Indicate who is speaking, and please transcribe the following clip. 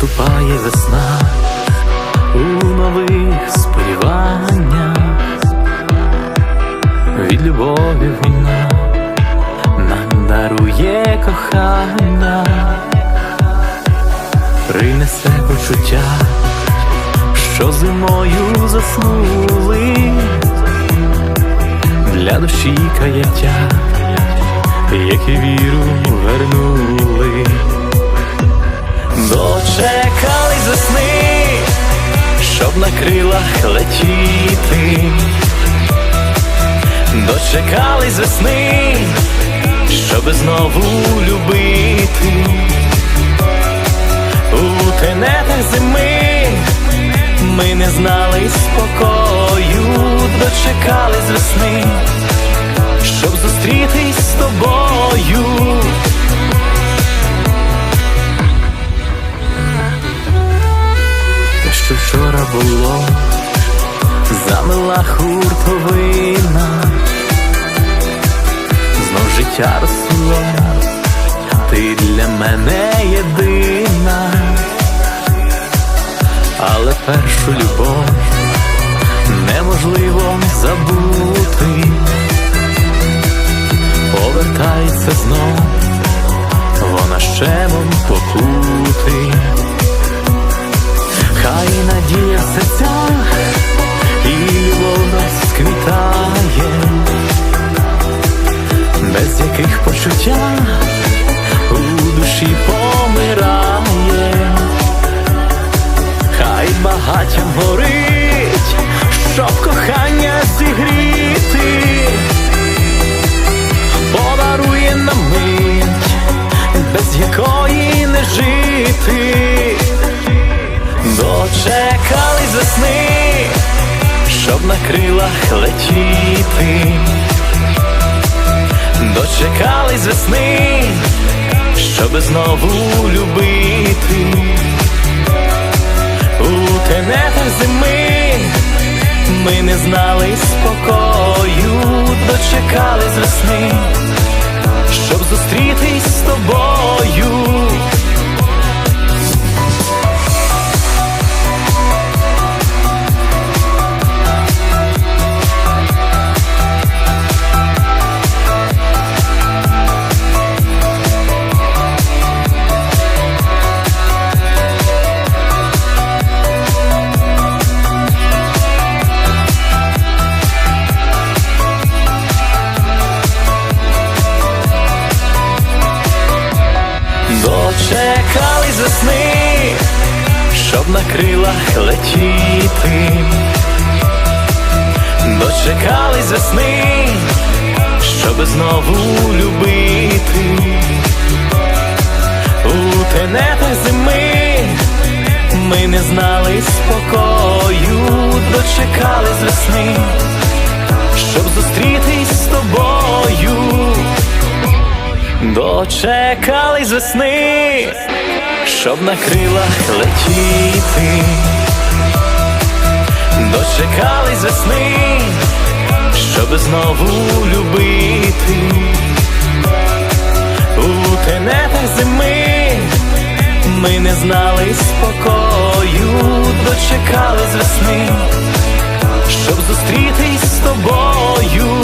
Speaker 1: наступає весна у нових сподіваннях, від любові вона нам дарує кохання, принесе почуття, що зимою заснули. Для душі каяття, як і віру вернули. Дочекались весни, щоб на крилах летіти. Дочекались весни, щоб знову любити. У тенетах зими ми не знали спокою, дочекались весни, щоб зустрітись з тобою. Що вчора було, замила хуртовина, знов життя росло, ти для мене єдина, але першу любов неможливо забути, повертається знов, почуття у душі помирає, хай багаттям горить, щоб кохання зігріти, подарує нам мить, без якої не жити. Дочекались весни, щоб на крилах летіти. Дочекались весни, щоб знову любити. У тенетах зими ми не знали спокою, дочекались весни, щоб зустрітись з тобою. Дочекались весни, щоб на крилах летіти. Дочекались весни, щоб знову любити. У тенетах зими ми не знали спокою, дочекались весни, щоб зустрітись Дочекались весни, щоб на крилах летіти. Дочекались весни, щоб знову любити. У тенетах зими ми не знали спокою, дочекались весни, щоб зустрітись з тобою.